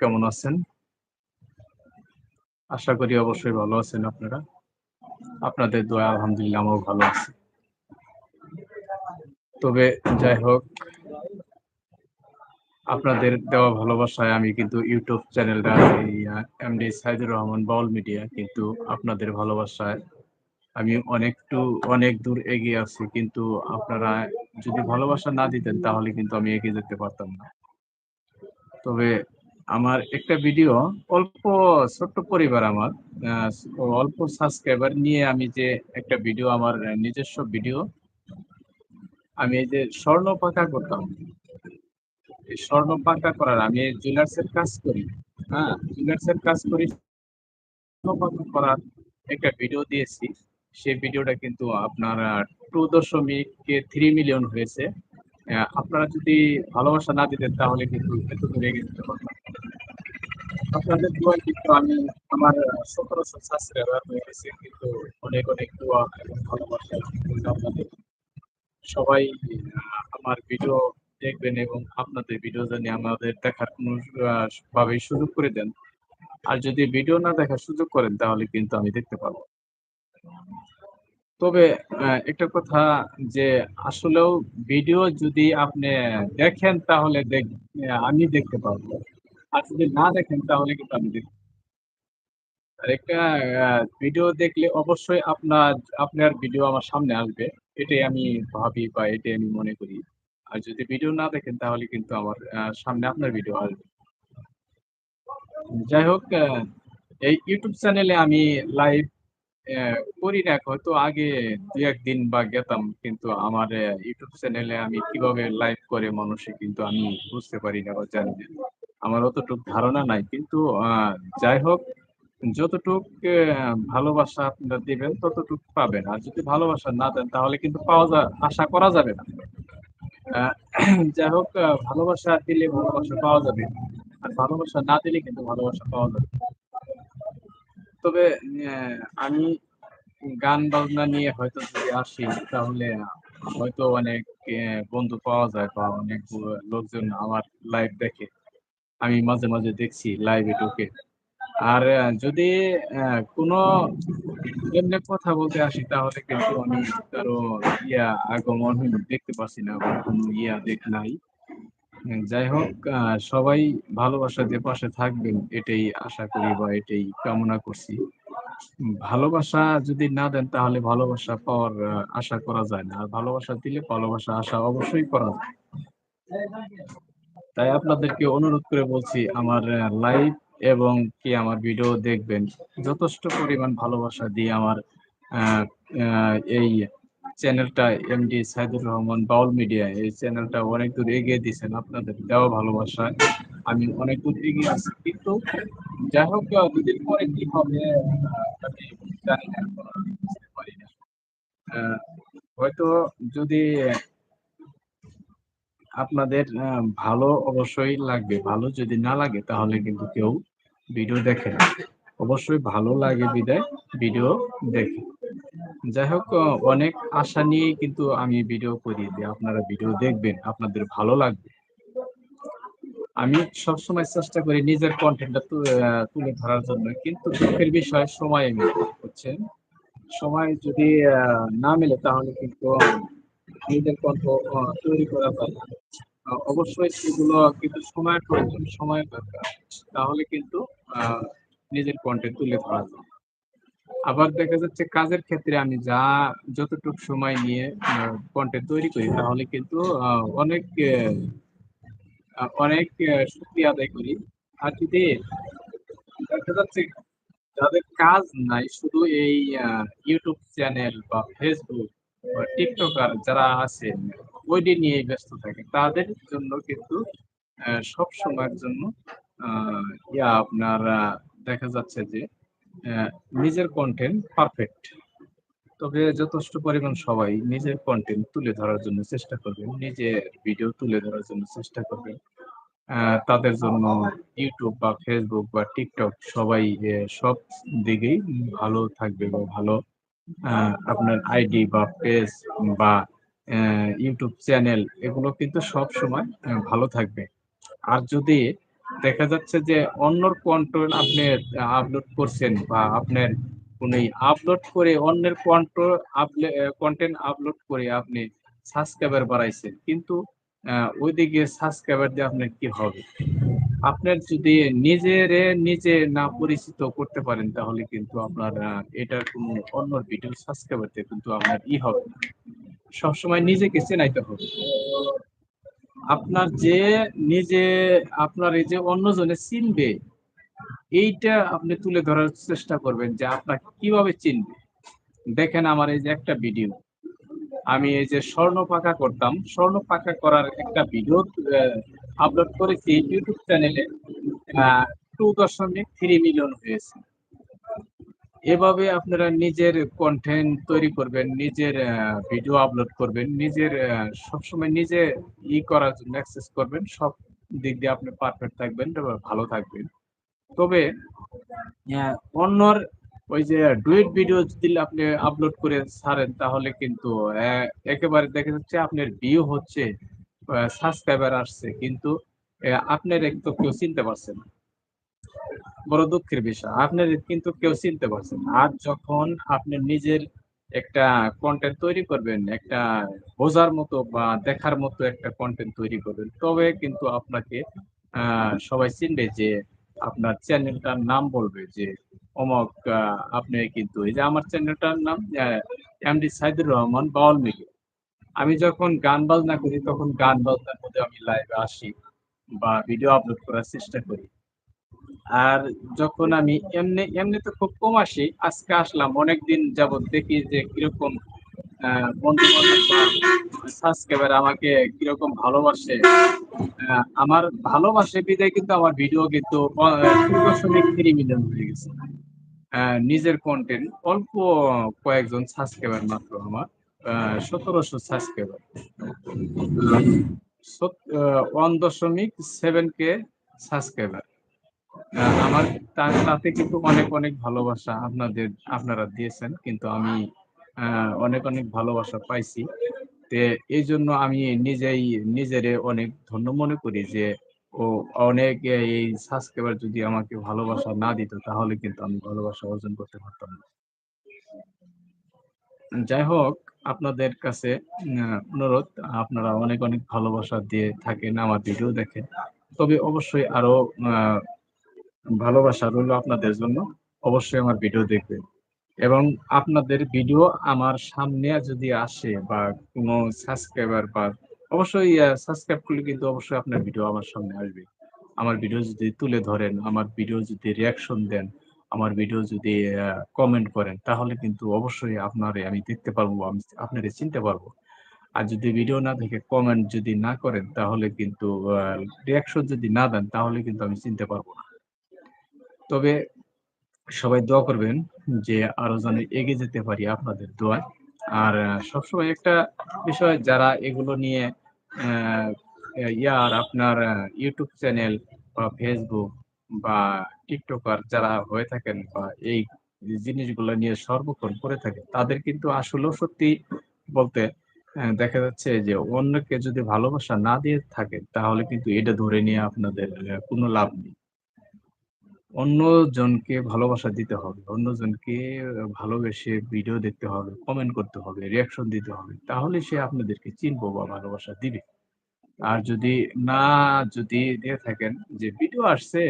কেমন আছেন? আশা করি অবশ্যই ভালো আছেন আপনারা। আপনাদের দোয়া আলহামদুলিল্লাহ আমিও ভালো আছি। তবে যাই হোক, আপনাদের দেওয়া ভালোবাসায় আমি কিন্তু ইউটিউব চ্যানেলটা এমডি সাইদুর রহমান বাউল মিডিয়া, কিন্তু আপনাদের ভালোবাসায় আমি অনেকটু, অনেক দূর এগিয়ে আছি, কিন্তু আপনারা যদি ভালোবাসা না দিতেন তাহলে কিন্তু আমি এগিয়ে যেতে পারতাম না। তবে আমার একটা ভিডিও অল্প, ছোট্ট পরিবার আমার অল্প সাবস্ক্রাইবার নিয়ে আমি যে একটা ভিডিও আমার নিজস্ব ভিডিও আমি এই যে স্বর্ণ পাকা করতাম। স্বর্ণ পাকা করার আমি জুয়েলার্স এর কাজ করি হ্যাঁ জুয়েলার্স এর কাজ করি। স্বর্ণ করার একটা ভিডিও দিয়েছি, সেই ভিডিওটা কিন্তু আপনার টু দশমিক থ্রি মিলিয়ন হয়েছে। আপনারা যদি ভালোবাসা না দিতেন তাহলে কিন্তু এত দূরে যেতে। আপনাদের আমার দোয়া আপনাদের। সবাই আমার ভিডিও দেখবেন এবং আপনাদের ভিডিও জানি আমাদের দেখার কোনো ভাবেই সুযোগ করে দেন। আর যদি ভিডিও না দেখার সুযোগ করেন তাহলে কিন্তু আমি দেখতে পাবো। তবে একটা কথা যে আসলেও ভিডিও যদি আপনি দেখেন তাহলে আমি দেখতে পাবো। আর যদি না দেখেন, তাহলে কিন্তু আমি আর একটা ভিডিও দেখলে অবশ্যই আপনার আপনার ভিডিও আমার সামনে আসবে। এটাই আমি ভাবি বা এটাই আমি মনে করি। আর যদি ভিডিও না দেখেন, তাহলে কিন্তু আমার সামনে আপনার ভিডিও আসবে। যাই হোক এই ইউটিউব চ্যানেলে আমি লাইভ করি না। হয়তো আগে দু একদিন বা গেতাম, কিন্তু আমার ইউটিউব চ্যানেলে আমি কীভাবে লাইভ করে মানুষে কিন্তু আমি বুঝতে পারি না বা জানি না। আমার অতটুকু ধারণা নাই। কিন্তু যাই হোক, যতটুক ভালোবাসা আপনারা দিবেন, ততটুক পাবেন। আর যদি ভালোবাসা না দেন, তাহলে কিন্তু পাওয়া যা, আশা করা যাবে না। যাই হোক ভালোবাসা দিলে ভালোবাসা পাওয়া যাবে। আর ভালোবাসা না দিলে কিন্তু ভালোবাসা পাওয়া যাবে তবে আমি গান বাজনা নিয়ে হয়তো যদি আসি, তাহলে হয়তো অনেক বন্ধু পাওয়া যায় বা অনেক লোকজন আমার লাইভ দেখে। আমি মাঝে মাঝে দেখছি লাইভে ঢুকে। আর যদি কোনো এমনি কথা বলতে আসি তাহলে কিন্তু আমি কারও ইয়া আগমন দেখতে পাচ্ছি না কোনো ইয়া দেখ নাই। উম, যাই হোক সবাই ভালোবাসা দিয়ে পাশে থাকবেন এটাই আশা করি বা এটাই কামনা করছি। ভালোবাসা যদি না দেন তাহলে ভালোবাসা পাওয়ার আশা করা যায় না। আর ভালোবাসা দিলে ভালোবাসা আশা অবশ্যই করা যায়। তাই আপনাদেরকে অনুরোধ করে বলছি, আমার লাইভ এবং কি আমার ভিডিও দেখবেন, যথেষ্ট পরিমাণ ভালোবাসা দিয়ে আমার এই চ্যানেলটা এমডি সাইদুর রহমান বাউল মিডিয়া এই চ্যানেলটা অনেক দূর এগিয়ে দিয়েছেন আপনাদের, দেওয়া ভালোবাসায় আমি অনেক দূর এগিয়ে আছি, কিন্তু যাই হোক দুদিন পরে কি হবে আমি জানি বুঝতে পারি না। হয়তো যদি আপনাদের ভালো অবশ্যই লাগবে। ভালো যদি না লাগে, তাহলে কিন্তু কেউ ভিডিও দেখে না। অবশ্যই ভালো লাগে বিদায়, ভিডিও দেখে। যাই হোক অনেক আশা নিয়ে কিন্তু আমি ভিডিও করি। যে আপনারা ভিডিও দেখবেন, আপনাদের ভালো লাগবে। আমি সবসময় চেষ্টা করি নিজের কন্টেন্টটা তুলে ধরার জন্য। কিন্তু দুঃখের বিষয়, সময় মেলে হচ্ছে সময় যদি না মেলে, তাহলে কিন্তু নিজের কণ্ঠ তৈরি করা যায় অবশ্যই সেগুলো কিন্তু সময়ের প্রয়োজন, সময়ের দরকার। তাহলে কিন্তু নিজের কন্টেন্ট তুলে ধরা যায়। আবার দেখা যাচ্ছে কাজের ক্ষেত্রে আমি যা, যতটুকু সময় নিয়ে কন্টেন্ট তৈরি করি, তাহলে কিন্তু অনেক অনেক শক্তি আদায় করি। আর যদি দেখা যাচ্ছে যাদের কাজ নাই, শুধু এই ইউটিউব চ্যানেল বা ফেসবুক টিকটকার যারা আছে ওইটি নিয়ে ব্যস্ত থাকে তাদের জন্য কিন্তু সব সময়ের জন্য ইয়া আপনার দেখা যাচ্ছে যে নিজের কন্টেন্ট পারফেক্ট তবে যথেষ্ট পরিমাণ সবাই নিজের কন্টেন্ট তুলে ধরার জন্য চেষ্টা করবেন, নিজের ভিডিও তুলে ধরার জন্য চেষ্টা করবেন। তাদের জন্য ইউটিউব বা ফেসবুক বা টিকটক সবাই সব দিকেই ভালো থাকবে বা ভালো আপনার আইডি বা পেজ বা ইউটিউব চ্যানেল এগুলো কিন্তু সব সময় ভালো থাকবে। আর যদি দেখা যাচ্ছে যে অন্যর কন্টেন্ট আপনি আপলোড করছেন বা আপনার কোন আপলোড করে অন্যের কন্ট্রোল কন্টেন্ট আপলোড করে আপনি সাবস্ক্রাইবার বাড়াইছেন, কিন্তু ওইদিকে সাবস্ক্রাইবার দিয়ে আপনার কি হবে? আপনার যদি নিজের নিজে না পরিচিত করতে পারেন, তাহলে কিন্তু আপনার এটার কোন অন্য ভিডিও সাবস্ক্রাইবার দিয়ে কিন্তু আপনার ই হবে সবসময় নিজেকে চেনাইতে হবে। আপনার যে নিজে, আপনার এই যে অন্যজনে চিনবে, এইটা আপনি তুলে ধরার চেষ্টা করবেন যে আপনার কীভাবে চিনবে। দেখেন আমার এই যে একটা ভিডিও আমি এই যে স্বর্ণ পাকা করতাম। স্বর্ণ পাকা করার একটা ভিডিও আপলোড করেছি ইউটিউব চ্যানেলে টু দশমিক থ্রি মিলিয়ন হয়েছে। এভাবে আপনারা নিজের কন্টেন্ট তৈরি করবেন, নিজের ভিডিও আপলোড করবেন, নিজের সবসময় নিজে ই করার জন্য অ্যাক্সেস করবেন, সব দিক দিয়ে আপনি পারফেক্ট থাকবেন ভালো থাকবেন। তবে অন্যর ওই যে ডুয়েট ভিডিও যদি আপনি আপলোড করে ছাড়েন, তাহলে কিন্তু একেবারে দেখা যাচ্ছে আপনার ভিউ হচ্ছে সাবস্ক্রাইবার আসছে, কিন্তু আপনার একটু কেউ চিনতে পারছে না। বড় দুঃখের বিষয়, আপনার কিন্তু কেউ চিনতে পারছেন আর যখন আপনি নিজের একটা কন্টেন্ট তৈরি করবেন, একটা বোঝার মতো বা দেখার মতো একটা কন্টেন্ট তৈরি করবেন, তবে কিন্তু আপনাকে সবাই চিনবে যে আপনার চ্যানেলটার নাম বলবে যে, অমক আপনি কিন্তু, এই যে আমার চ্যানেলটার নাম এমডি সাইদুর রহমান বাউল মিগে আমি যখন গান বাজনা করি, তখন গান বাজনার মধ্যে আমি লাইভে আসি বা ভিডিও আপলোড করার চেষ্টা করি। আর যখন আমি এমনি এমনি তো খুব কম আসি, আজকে আসলাম, অনেকদিন যাবত দেখি যে কীরকম সাবস্ক্রাইবার আমাকে কীরকম ভালোবাসে। আমার ভালোবাসে বিদায় কিন্তু আমার ভিডিও কিন্তু দশমিক থ্রি মিলিয়ন হয়ে গেছে। নিজের কন্টেন্ট অল্প কয়েকজন সাবস্ক্রাইবার মাত্র আমার। সতেরোশো সাবস্ক্রাইবার ওয়ান দশমিক সেভেন কে সাবস্ক্রাইবার আমার তাতে কিন্তু অনেক অনেক ভালোবাসা আপনাদের, আপনারা দিয়েছেন, কিন্তু আমি অনেক অনেক ভালোবাসা পাইছি। তে এই জন্য আমি নিজেই, নিজেরে অনেক ধন্য মনে করি যে, ও অনেক এই সাবস্ক্রাইবার যদি আমাকে ভালোবাসা না দিত, তাহলে কিন্তু আমি ভালোবাসা অর্জন করতে পারতাম না। যাই হোক আপনাদের কাছে অনুরোধ, আপনারা অনেক অনেক ভালোবাসা দিয়ে থাকেন আমার ভিডিও দেখেন তবে অবশ্যই আরও ভালোবাসা রইল আপনাদের জন্য, অবশ্যই আমার ভিডিও দেখবেন এবং আপনাদের ভিডিও আমার সামনে যদি আসে বা কোনো সাবস্ক্রাইবার বা, অবশ্যই সাবস্ক্রাইব করলে কিন্তু অবশ্যই আপনার ভিডিও আমার সামনে আসবে। আমার ভিডিও যদি তুলে ধরেন, আমার ভিডিও যদি রিয়াকশন দেন আমার ভিডিও যদি কমেন্ট করেন, তাহলে কিন্তু অবশ্যই আপনারে আমি দেখতে পারব, আমি আপনারে চিনতে পারব। আর যদি ভিডিও না দেখে কমেন্ট যদি না করেন, তাহলে কিন্তু রিয়াকশন যদি না দেন, তাহলে কিন্তু আমি চিনতে পারব না। তবে সবাই দোয়া করবেন যে আরও যেন এগিয়ে যেতে পারি আপনাদের দোয়ায়। আর সবসময় একটা বিষয়, যারা এগুলো নিয়ে ইয়ার আপনার ইউটিউব চ্যানেল বা ফেসবুক বা টিকটকার যারা হয়ে থাকেন বা এই জিনিসগুলো নিয়ে সর্বক্ষণ করে থাকে তাদের কিন্তু আসলেও সত্যি বলতে দেখা যাচ্ছে যে অন্যকে যদি ভালোবাসা না দিয়ে থাকে তাহলে কিন্তু এটা ধরে নিয়ে আপনাদের কোনো লাভ নেই। অন্যজনকে ভালোবাসা দিতে হবে, অন্যজনকে ভালোবেসে ভিডিও দেখতে হবে কমেন্ট করতে হবে রিয়াকশন দিতে হবে, তাহলে সে আপনাদেরকে চিনবো বা ভালোবাসা দিবে। আর যদি না যদি দিয়ে থাকেন যে ভিডিও আসছে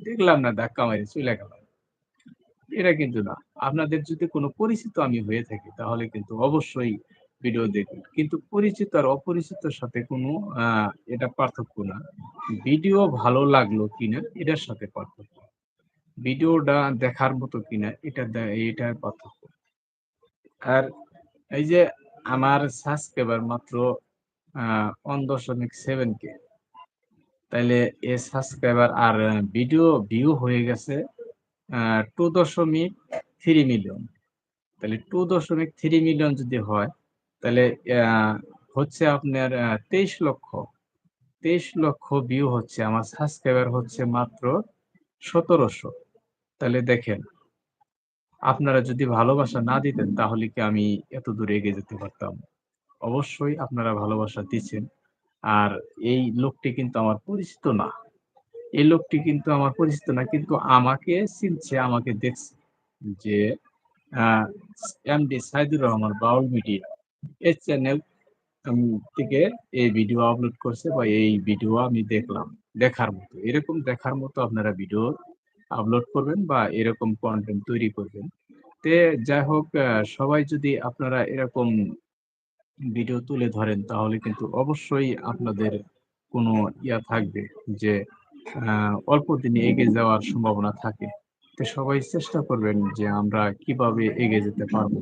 দেখলাম না, ধাক্কা মারি চলে গেলাম এটা কিন্তু না। আপনাদের যদি কোনো পরিচিত আমি হয়ে থাকি, তাহলে কিন্তু অবশ্যই ভিডিও দেখবেন। কিন্তু পরিচিত আর অপরিচিতর সাথে কোনো এটা পার্থক্য না। ভিডিও ভালো লাগল কিনা, এটার সাথে পার্থক্য। ভিডিওটা দেখার মতো কিনা, এটা এটার পার্থক্য। আর এই যে আমার সাবস্ক্রাইবার মাত্র আহ ওয়ান দশমিক সেভেন কে তাইলে এ সাবস্ক্রাইবার আর ভিডিও ভিউ হয়ে গেছে টু দশমিক থ্রি মিলিয়ন তাহলে টু দশমিক থ্রি মিলিয়ন যদি হয় তাহলে হচ্ছে আপনার তেইশ লক্ষ। তেইশ লক্ষ ভিউ হচ্ছে, আমার সাবস্ক্রাইবার হচ্ছে মাত্র সতেরোশো। তাহলে দেখেন, আপনারা যদি ভালোবাসা না দিতেন, তাহলে কি আমি এত দূরে এগিয়ে যেতে পারতাম? অবশ্যই আপনারা ভালোবাসা দিচ্ছেন। আর এই লোকটি কিন্তু আমার পরিচিত না এই লোকটি কিন্তু আমার পরিচিত না কিন্তু আমাকে চিনছে, আমাকে দেখছে যে এমডি সাইদুর রহমান বাউল মিডিয়া এই চ্যানেল থেকে এই ভিডিও আপলোড করছে বা এই ভিডিও আমি দেখলাম। দেখার মতো। এরকম দেখার মতো আপনারা ভিডিও আপলোড করবেন বা এরকম কন্টেন্ট তৈরি করবেন। তে যাই হোক সবাই যদি আপনারা এরকম ভিডিও তুলে ধরেন, তাহলে কিন্তু অবশ্যই আপনাদের কোনো ইয়া থাকবে যে অল্প দিনে এগিয়ে যাওয়ার সম্ভাবনা থাকে। তো সবাই চেষ্টা করবেন যে আমরা কীভাবে এগিয়ে যেতে পারব।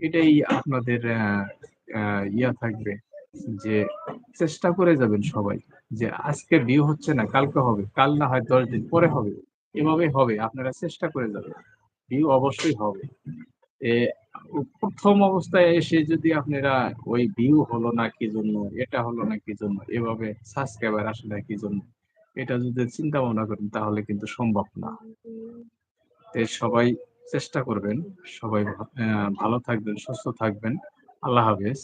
এটাই আপনাদের ইয়া থাকবে যে, চেষ্টা করে যাবেন সবাই। যে আজকে ভিউ হচ্ছে না, কালকে হবে। কাল না হয় ১০ দিন পরে হবে। এভাবে হবে। আপনারা চেষ্টা করে যাবেন। ভিউ অবশ্যই হবে। ১ম অবস্থায় এসে যদি আপনারা ওই ভিউ হলো না কি জন্য, এটা হলো না কি জন্য, এভাবে সাবস্ক্রাইবার আসলে কি জন্য, এটা যদি চিন্তা ভাবনা করেন তাহলে কিন্তু সম্ভব না। সবাই চেষ্টা করবেন। সবাই ভালো থাকবেন, সুস্থ থাকবেন। আল্লাহ হাফেজ।